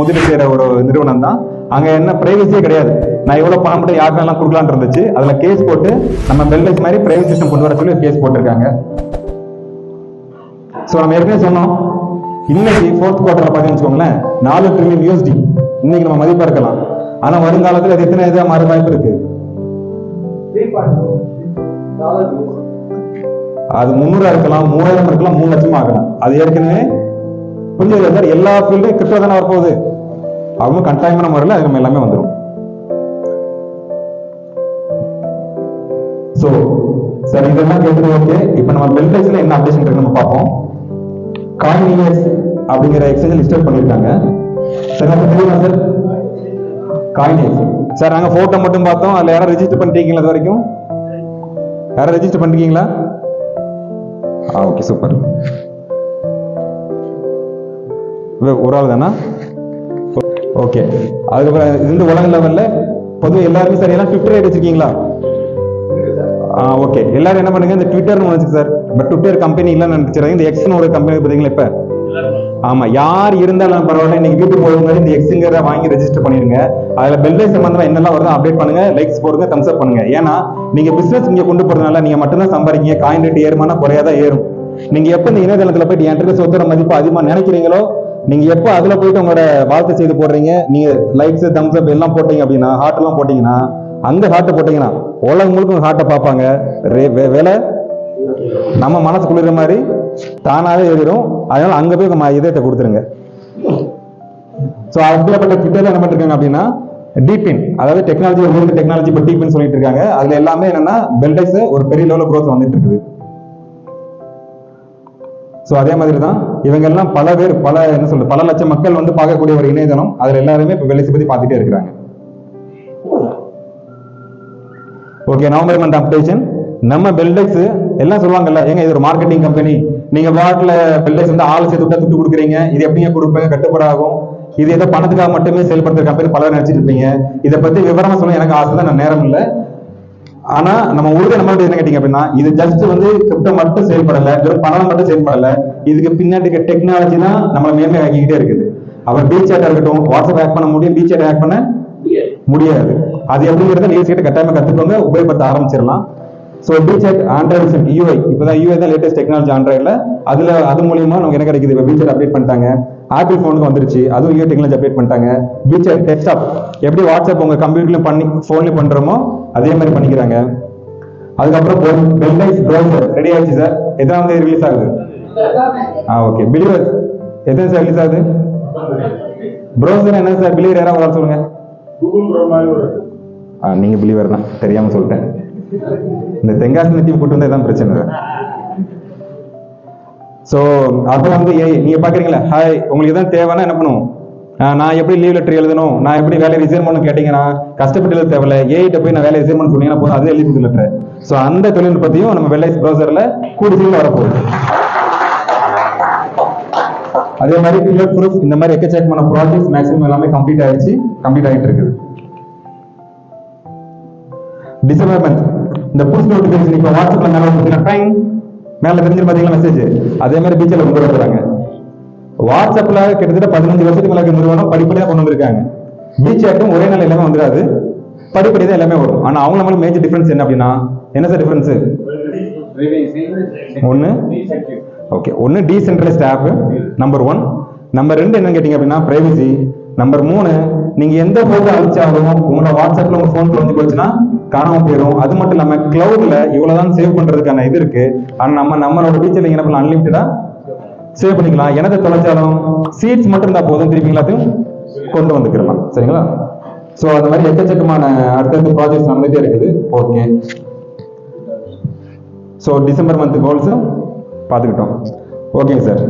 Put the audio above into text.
முதலீடு செய்யற ஒரு நிறுவனம் தான் அங்க என்ன பிரைவசியே கிடையாது. நான் எவ்வளவு பணம் மட்டும் யாருக்கு எல்லாம் கொடுக்கலாம்னு இருந்துச்சு. அதுல கேஸ் போட்டு நம்ம பெல்லைஸ் மாதிரி பிரைவேட் சிஸ்டம் கொண்டு வர சொல்லி கேஸ் போட்டிருக்காங்க. ஸோ நம்ம ஏற்கனவே சொன்னோம். இன்னைக்கு ஃபோர்த் குவார்டர்ல பார்த்தீங்கன்னு வச்சுக்கோங்களேன் நாலு ட்ரில்லியன் யூஎஸ்டி இன்னைக்கு நம்ம மதிப்பா இருக்கலாம் ஆனா வருங்காலத்துல அது எத்தனை இதாக மாற வாய்ப்பு இருக்கு? அது முந்நூறா இருக்கலாம் மூவாயிரம் இருக்கலாம் மூணு லட்சமா ஆகலாம் அது ஏற்கனவே புரிஞ்சது எல்லா ஃபீல்டும் கிரிப்டோ தானே வரப்போகுது. அவங்க கட்டாயமான முறையில் அது எல்லாமே வந்துடும் ஸோ சார் இதெல்லாம் கேட்டது ஓகே இப்போ நம்ம பெல்டைஸ்ல என்ன அப்டேஷன் இருக்கு நம்ம பார்ப்போம். காயினியஸ் அப்படிங்கிற எக்ஸ்சேஞ்ச் லிஸ்ட் பண்ணியிருக்காங்க சார் நமக்கு தெரியுமா சார் காயினியஸ் சார் நாங்கள் ஃபோட்டோ மட்டும் பார்த்தோம். அதில் யாரும் ரெஜிஸ்டர் பண்ணிட்டீங்களா இது வரைக்கும்? யாரும் ரெஜிஸ்டர் பண்ணிருக்கீங்களா ஆ ஓகே சூப்பர் ஒரு ஆள் தானா? ஓகே அதுக்கப்புறம் இந்த உலக லெவல்ல பொதுவாக எல்லாருமே சார் எல்லாம் ட்விட்டர் ஐடி வச்சிருக்கீங்களா ஆ ஓகே எல்லாரும் என்ன பண்ணுங்க இந்த ட்விட்டர்னு ஒன்று சார் பட் ட்விட்டர் கம்பெனி இல்லைன்னு நினைச்சிருக்காங்க இந்த எக்ஸ்னு ஒரு கம்பெனி பார்த்தீங்களா இப்போ? ஆமா யார் இருந்தாலும் பரவாயில்ல. நீங்க வீட்டுக்கு போக முன்னாடி இந்த எக்ஸுங்கிற வாங்கி ரெஜிஸ்டர் பண்ணிருங்க அதுல பெல்லை சம்பந்தமா என்னெல்லாம் வருதோ அப்டேட் பண்ணுங்க லைக்ஸ் போடுங்க தம்ஸ் அப் பண்ணுங்க. ஏன்னா நீங்க பிசினஸ் இங்க கொண்டு போறதுனால நீங்க மட்டும்தான் சம்பாதிக்கீங்க. காயின் ரேட் ஏறுமானா குறையாதான் ஏறும். நீங்க எப்ப இந்த இணையதளத்துல போயிட்டு என்கிட்ட சொத்துற மதிப்பு அதிகமா நினைக்கிறீங்களோ நீங்க எப்போ அதுல போயிட்டு உங்களோட வாழ்க்கை செய்து போடுறீங்க? நீங்க லைக்ஸ் தம்ஸ் அப் எல்லாம் போட்டீங்க அப்படின்னா ஹார்ட் எல்லாம் போட்டீங்கன்னா அங்க ஹார்ட் போட்டீங்கன்னா உலகம் முழுக்க ஹார்ட்டை பார்ப்பாங்க. ரே- வே- வேலை நம்ம மனசு குளிர மாதிரி தானாவே ஏறிடும் அதனால அங்க போய் நம்ம இதயத்தை கொடுத்துருங்க. ஸோ அப்படியாப்பட்ட ட்விட்டர்ல என்ன பண்ணிருக்காங்க அப்படின்னா டீபின் அதாவது டெக்னாலஜி டெக்னாலஜி இப்போ டீபின் சொல்லிட்டு இருக்காங்க. அதுல எல்லாமே என்னன்னா பெல்டைஸ் ஒரு பெரிய லெவலில் growth வந்துட்டு இருக்குது. ஸோ அதே மாதிரி தான் இவங்க எல்லாம் பல பேர் பல என்ன சொல்றது பல லட்சம் மக்கள் வந்து பார்க்கக்கூடிய ஒரு இணையதளம். அதில் எல்லாருமே இப்போ வெள்ளைசி பற்றி பார்த்துட்டே இருக்கிறாங்க. ஓகே நவம்பர் மந்த் அப்டேஷன் நம்ம பெல்டெக்ஸ் எல்லாம் சொல்லுவாங்கல்ல ஏங்க இது ஒரு மார்க்கெட்டிங் கம்பெனி நீங்க பாட்டில் பெல்டெக்ஸ் வந்து ஆள் சேர்த்து விட்டா துட்டு கொடுக்குறீங்க. இது எப்படிங்க கொடுப்பீங்க? கட்டுப்படாகும் இது ஏதோ பணத்துக்காக மட்டுமே செயல்படுத்துற கம்பெனி பலர் நினைச்சிட்டு இருப்பீங்க. இதை பத்தி விவரமா சொல்ல எனக்கு ஆசை தான் நான் நேரம் இல்லை. ஆனா நம்ம உறுதி நம்மள்ட்ட என்ன கேட்டீங்க அப்படின்னா இது ஜஸ்ட் வந்து கிரிப்டோ மட்டும் செயல்படல வெறும் பணம் மட்டும் செயல்படல. இதுக்கு பின்னாடி இருக்க டெக்னாலஜி தான் நம்மளை மேன்மை ஆக்கிக்கிட்டே இருக்குது. அவர் பீச் சேட்டா இருக்கட்டும் வாட்ஸ்அப் ஹேக் பண்ண முடியும் பீச் சேட் ஹேக் பண்ண முடியாது. அது எப்படிங்கிறத நீங்க கிட்ட கட்டாயமா கத்துக்கோங்க உபயோகப்படுத்த ஆரம்பிச்சிடலாம். ஸோ பீச்செட் ஆண்ட்ராய்டு யூஐ இப்போதான் யூஐ தான் லேட்டஸ்ட் டெக்னாலஜி ஆண்ட்ராய்டில் அதுல அது மூலியமா நமக்கு என்ன கிடைக்குது? இப்போ பீச்செட் அப்டேட் பண்ணிட்டாங்க. ஆப்பிள் ஃபோனுக்கு வந்துருச்சு. அதுவும் யூஐ டெக்னாலஜி அப்டேட் பண்ணிட்டாங்க. பீச்செட் டெஸ்க்டாப் எப்படி வாட்ஸ்அப் உங்க கம்ப்யூட்டர்லயும் பண்ணி ஃபோன்லயும் பண்றோமோ அதே மாதிரி பண்ணிக்கிறாங்க. அதுக்கப்புறம் பெல்டைஸ் ப்ரௌசர் ரெடி ஆயிடுச்சு சார் எத்தனாம் தேதி ரிலீஸ் ஆகுது? ஆ ஓகே பிலிவர் எத்தனை சார் ரிலீஸ் ஆகுது? ப்ரௌசர் என்ன சார் பிலிவர் யாராவது வர சொல்லுங்க? ஆ நீங்க பிலீவர் தான். தெரியாம சொல்லிட்டேன். இந்த தெங்காசி நெத்தி கூட்டு வந்தா இதான் பிரச்சனை ஸோ அப்போ வந்து ஏய் நீங்க பாக்குறீங்களா? ஹாய் உங்களுக்கு தான் தேவைன்னா என்ன பண்ணுவோம்? நான் எப்படி லீவ் லெட்டர் எழுதணும்? நான் எப்படி வேலையை ரிசைன் பண்ணணும் கேட்டீங்கன்னா கஷ்டப்பட்டு எழுத தேவையில்ல ஏஐட்ட போய் நான் வேலையை ரிசைன் பண்ண சொன்னீங்கன்னா போதும் அது எழுதி லெட்டர் ஸோ அந்த தொழில்நுட்பத்தையும் நம்ம வெள்ளை ப்ரௌசரில் கூடி சீக்கிரம் வரப்போகுது. அதே மாதிரி பில்லர் ப்ரூஃப் இந்த மாதிரி எக்கச்சக்கமான ப்ராஜெக்ட்ஸ் மேக்ஸிமம் எல்லாமே கம்ப்ளீட் ஆயிடுச்சு கம்ப்ளீட் ஆகிட்டு இருக்குது. டிசம்பர் இந்த புஷ் நோட்டிஃபிகேஷன் இப்போ வாட்ஸ்அப்ல மேலே பார்த்தீங்கன்னா டைம் மேல தெரிஞ்சு பாத்தீங்களா மெசேஜ் அதே மாதிரி பீச்சில் கொண்டு வந்துறாங்க வாட்ஸ்அப்ல கிட்டத்தட்ட பதினஞ்சு வருஷத்துக்கு மேலே நிறுவனம் படிப்படியா கொண்டு வந்திருக்காங்க. பீச் ஆட்டும் ஒரே நாள் எல்லாமே வந்துடாது. படிப்படி தான் எல்லாமே வரும் ஆனா அவங்க நம்மளுக்கு மேஜர் டிஃபரன்ஸ் என்ன அப்படின்னா என்ன சார் டிஃபரன்ஸ் ஒன்று ஓகே ஒன்று decentralised app number one number ரெண்டு என்னன்னு கேட்டிங்க அப்படின்னா பிரைவசி நம்பர் மூணு நீங்க எந்த போட்டோ அனுப்பிச்சாலும் உங்களோட வாட்ஸ்அப்ல உங்க போன் தொலைஞ்சு போச்சுன்னா காணாம போயிடும். அது மட்டும் இல்லாம கிளவுட்ல இவ்வளவுதான் சேவ் பண்றதுக்கான இது இருக்கு. ஆனா நம்ம நம்மளோட டீச்சர்ல என்ன பண்ணலாம்? அன்லிமிட்டடா சேவ் பண்ணிக்கலாம். எனது தொலைச்சாலும் சீட்ஸ் மட்டும் இருந்தா போதும். திருப்பி எல்லாத்தையும் கொண்டு வந்துக்கிறலாம் சரிங்களா? ஸோ அந்த மாதிரி எக்கச்சக்கமான அடுத்தடுத்த ப்ராஜெக்ட்ஸ் நடந்துட்டே இருக்குது. ஓகே ஸோ டிசம்பர் மந்த் கோல்ஸும் பார்த்துக்கிட்டோம் ஓகேங்க சார்